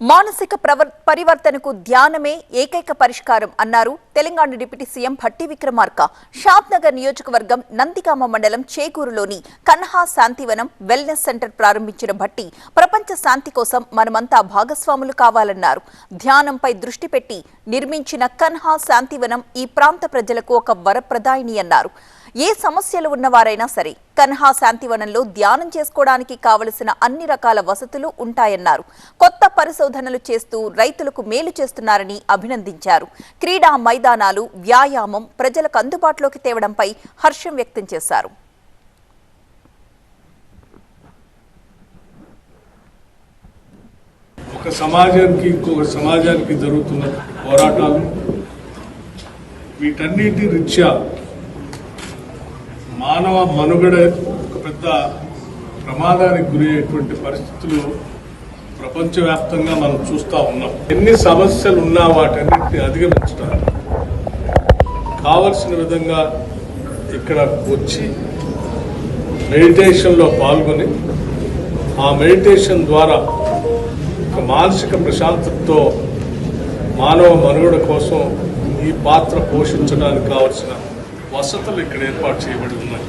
మానసిక ప్రవర్- పరివర్తనకు ధ్యానమే ఏకైక పరిష్కారం అన్నారు తెలంగాణ డిప్యూటీ సీఎం భట్టి విక్రమార్క. షాద్నగర్ నియోజకవర్గం నందిగామ మండలం చేకూరులోని కన్హా శాంతివనం వెల్నెస్ సెంటర్ ప్రారంభించిన భట్టి ప్రపంచ శాంతి కోసం మనమంతా భాగస్వాములు కావాలన్నారు. ధ్యానంపై దృష్టి పెట్టి నిర్మించిన కన్హా శాంతివనం ఈ ప్రాంత ప్రజలకు ఒక వరప్రదాయిని అన్నారు. ఏ సమస్యలు ఉన్నవారైనా సరే కన్హా శాంతివనంలో ధ్యానం చేసుకోవడానికి కావలసిన అన్ని రకాల వసతులు ఉంటాయన్నారు. కొత్త పరిశోధనలు చేస్తూ రైతులకు మేలు చేస్తున్నారని అభినందించారు. క్రీడా మైదానాలు వ్యాయామం ప్రజలకు అందుబాటులోకి తేవడంపై హర్షం వ్యక్తం చేశారు. ఒక సమాజానికి ఇంకొక సమాజానికి జరుగుతున్న పోరాటాలు వీటన్నిటి రీత్యా మానవ మనుగడ ఒక పెద్ద ప్రమాదానికి గురి అయ్యేటువంటి పరిస్థితులు ప్రపంచవ్యాప్తంగా మనం చూస్తూ ఉన్నాం. ఎన్ని సమస్యలు ఉన్నా వాటన్నిటిని అధిగమించడానికి కావలసిన విధంగా ఇక్కడ వచ్చి మెడిటేషన్లో పాల్గొని ఆ మెడిటేషన్ ద్వారా ఒక మానసిక ప్రశాంతతతో మానవ మనుగడ కోసం ఈ పాత్ర పోషించడానికి కావలసిన వసతులు ఇక్కడ ఏర్పాటు చేయబడి ఉన్నాయి.